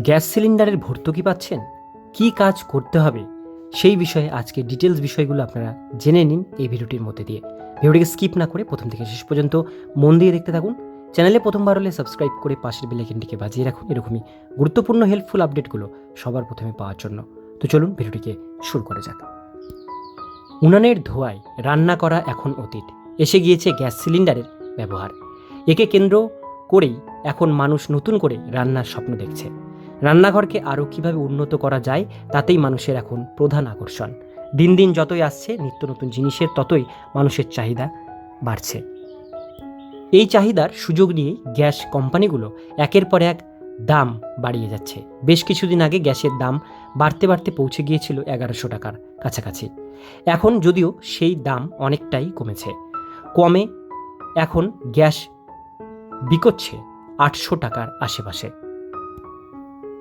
Gas সিলিন্ডারের ভর্তুকি পাচ্ছেন? কি কাজ করতে হবে? সেই বিষয়ে আজকে ডিটেলস বিষয়গুলো আপনারা জেনে নিন এই ভিডিওটির মধ্যে দিয়ে। ভিডিওটিকে স্কিপ না করে প্রথম থেকে শেষ পর্যন্ত মন দিয়ে দেখতে থাকুন। চ্যানেলে প্রথমবার হলে সাবস্ক্রাইব করে পাশের বেলাইকেনটিকে বাজিয়ে রাখুন। এরকমই গুরুত্বপূর্ণ হেল্পফুল আপডেটগুলো সবার প্রথমে পাওয়ার জন্য। তো চলুন ভিডিওটিকে শুরু করা যাক। উনানের ধোঁয়ায় রান্না করা এখন অতীত। এসে গিয়েছে গ্যাস সিলিন্ডারের ব্যবহার। একে কেন্দ্র করেই এখন মানুষ নতুন করে রান্নার স্বপ্ন দেখছে। রান্নাঘরকে আরও কীভাবে উন্নত করা যায় তাতেই মানুষের এখন প্রধান আকর্ষণ। দিন দিন যতই আসছে, নিত্য নতুন জিনিসের ততই মানুষের চাহিদা বাড়ছে। এই চাহিদার সুযোগ নিয়ে গ্যাস কোম্পানিগুলো একের পর এক দাম বাড়িয়ে যাচ্ছে। বেশ কিছুদিন আগে গ্যাসের দাম বাড়তে বাড়তে পৌঁছে গিয়েছিল এগারোশো টাকার কাছাকাছি। এখন যদিও সেই দাম অনেকটাই কমেছে। কমে এখন গ্যাস বিকোচ্ছে আটশো টাকার আশেপাশে।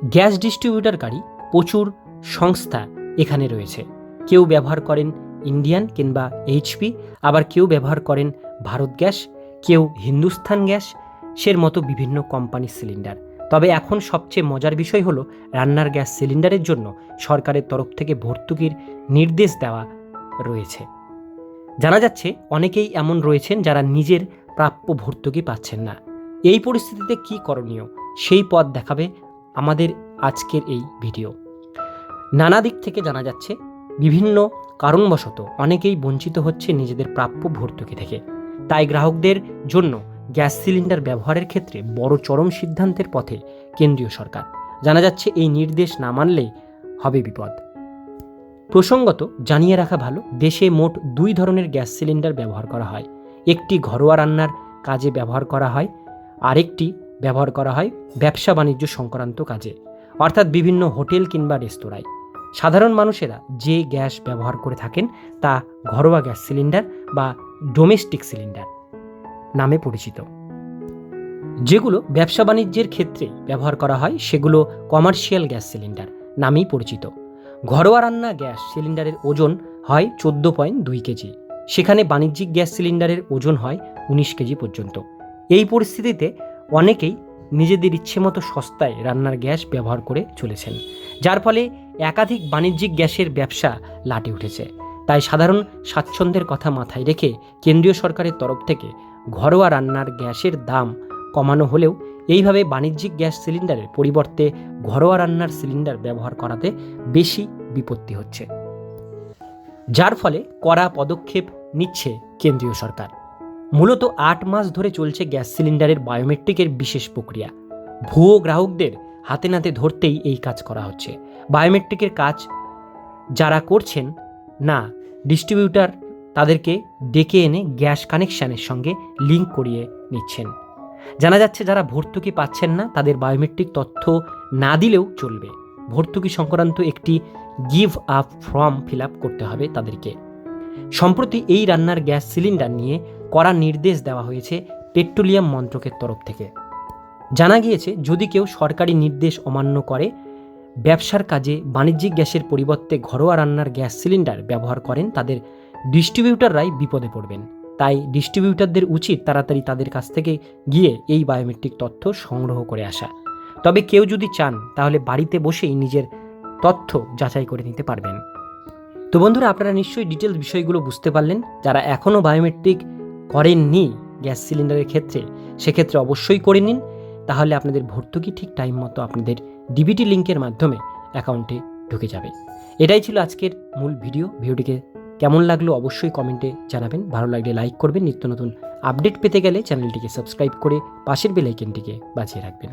গ্যাস ডিস্ট্রিবিউটারকারী প্রচুর সংস্থা এখানে রয়েছে। কেউ ব্যবহার করেন ইন্ডিয়ান কিংবা এইচপি, আবার কেউ ব্যবহার করেন ভারত গ্যাস, কেউ হিন্দুস্থান গ্যাস, সের মতো বিভিন্ন কোম্পানির সিলিন্ডার। তবে এখন সবচেয়ে মজার বিষয় হলো রান্নার গ্যাস সিলিন্ডারের জন্য সরকারের তরফ থেকে ভর্তুকির নির্দেশ দেওয়া রয়েছে। জানা যাচ্ছে অনেকেই এমন রয়েছেন যারা নিজের প্রাপ্য ভর্তুকি পাচ্ছেন না। এই পরিস্থিতিতে কি করণীয়? সেই পথ দেখাবে আমাদের আজকের এই ভিডিও। নানা দিক থেকে জানা যাচ্ছে, বিভিন্ন কারণবশত অনেকেই বঞ্চিত হচ্ছে নিজেদের প্রাপ্য ভর্তুকি থেকে। তাই গ্রাহকদের জন্য গ্যাস সিলিন্ডার ব্যবহারের ক্ষেত্রে বড় চরম সিদ্ধান্তের পথে কেন্দ্রীয় সরকার। জানা যাচ্ছে, এই নির্দেশ না মানলে হবে বিপদ। প্রসঙ্গত, জানিয়ে রাখা ভালো, দেশে মোট দুই ধরনের গ্যাস সিলিন্ডার ব্যবহার করা হয়। একটি ঘরোয়া রান্নার কাজে ব্যবহার করা হয়, আরেকটি ব্যবহার করা হয় ব্যবসা বাণিজ্য সংক্রান্ত কাজে, অর্থাৎ বিভিন্ন হোটেল কিংবা রেস্তোরাঁয়। সাধারণ মানুষেরা যে গ্যাস ব্যবহার করে থাকেন তা ঘরোয়া গ্যাস সিলিন্ডার বা ডোমেস্টিক সিলিন্ডার নামে পরিচিত। যেগুলো ব্যবসা বাণিজ্যের ক্ষেত্রে ব্যবহার করা হয় সেগুলো কমার্শিয়াল গ্যাস সিলিন্ডার নামেই পরিচিত। ঘরোয়া রান্না গ্যাস সিলিন্ডারের ওজন হয় চোদ্দ পয়েন্ট দুই কেজি। সেখানে বাণিজ্যিক গ্যাস সিলিন্ডারের ওজন হয় উনিশ কেজি পর্যন্ত। এই পরিস্থিতিতে অনেকেই নিজেদের ইচ্ছে মতো সস্তায় রান্নার গ্যাস ব্যবহার করে চলেছেন, যার ফলে একাধিক বাণিজ্যিক গ্যাসের ব্যবসা লাটে উঠেছে। তাই সাধারণ স্বাচ্ছন্দ্যের কথা মাথায় রেখে কেন্দ্রীয় সরকারের তরফ থেকে ঘরোয়া রান্নার গ্যাসের দাম কমানো হলেও এইভাবে বাণিজ্যিক গ্যাস সিলিন্ডারের পরিবর্তে ঘরোয়া রান্নার সিলিন্ডার ব্যবহার করাতে বেশি বিপত্তি হচ্ছে, যার ফলে কড়া পদক্ষেপ নিচ্ছে কেন্দ্রীয় সরকার। মূলত আট মাস ধরে চলছে গ্যাস সিলিন্ডারের বায়োমেট্রিকের বিশেষ প্রক্রিয়া। ভুয়ো গ্রাহকদের হাতে নাতে ধরতেই এই কাজ করা হচ্ছে। বায়োমেট্রিকের কাজ যারা করছেন, না, ডিস্ট্রিবিউটার তাদেরকে ডেকে এনে গ্যাস কানেকশানের সঙ্গে লিঙ্ক করিয়ে নিচ্ছেন। জানা যাচ্ছে যারা ভর্তুকি পাচ্ছেন না, তাদের বায়োমেট্রিক তথ্য না দিলেও চলবে। ভর্তুকি সংক্রান্ত একটি গিভ আপ ফর্ম ফিল করতে হবে তাদেরকে। সম্প্রতি এই রান্নার গ্যাস সিলিন্ডার নিয়ে কড়া নির্দেশ দেওয়া হয়েছে পেট্রোলিয়াম মন্ত্রকের তরফ থেকে। জানা গিয়েছে, যদি কেউ সরকারি নির্দেশ অমান্য করে, ব্যবসার কাজে বাণিজ্যিক গ্যাসের পরিবর্তে ঘরোয়া রান্নার গ্যাস সিলিন্ডার ব্যবহার করেন, তাদের ডিস্ট্রিবিউটাররাই বিপদে পড়বেন। তাই ডিস্ট্রিবিউটারদের উচিত তাড়াতাড়ি তাদের কাছ থেকে গিয়ে এই বায়োমেট্রিক তথ্য সংগ্রহ করে আসা। তবে কেউ যদি চান, তাহলে বাড়িতে বসেই নিজের তথ্য যাচাই করে নিতে পারবেন। তো বন্ধুরা, আপনারা নিশ্চয়ই ডিটেলস বিষয়গুলো বুঝতে পারলেন। যারা এখনও বায়োমেট্রিক করেননি গ্যাস সিলিন্ডারের ক্ষেত্রে, সেক্ষেত্রে অবশ্যই করে নিন। তাহলে আপনাদের ভর্তুকি ঠিক টাইম মতো আপনাদের ডিবিটি লিঙ্কের মাধ্যমে অ্যাকাউন্টে ঢুকে যাবে। এটাই ছিল আজকের মূল ভিডিও ভিডিওটিকে কেমন লাগল অবশ্যই কমেন্টে জানাবেন। ভালো লাগলে লাইক করবেন। নিত্য নতুন আপডেট পেতে গেলে চ্যানেলটিকে সাবস্ক্রাইব করে পাশের বেল আইকনটিকে বাজিয়ে রাখবেন।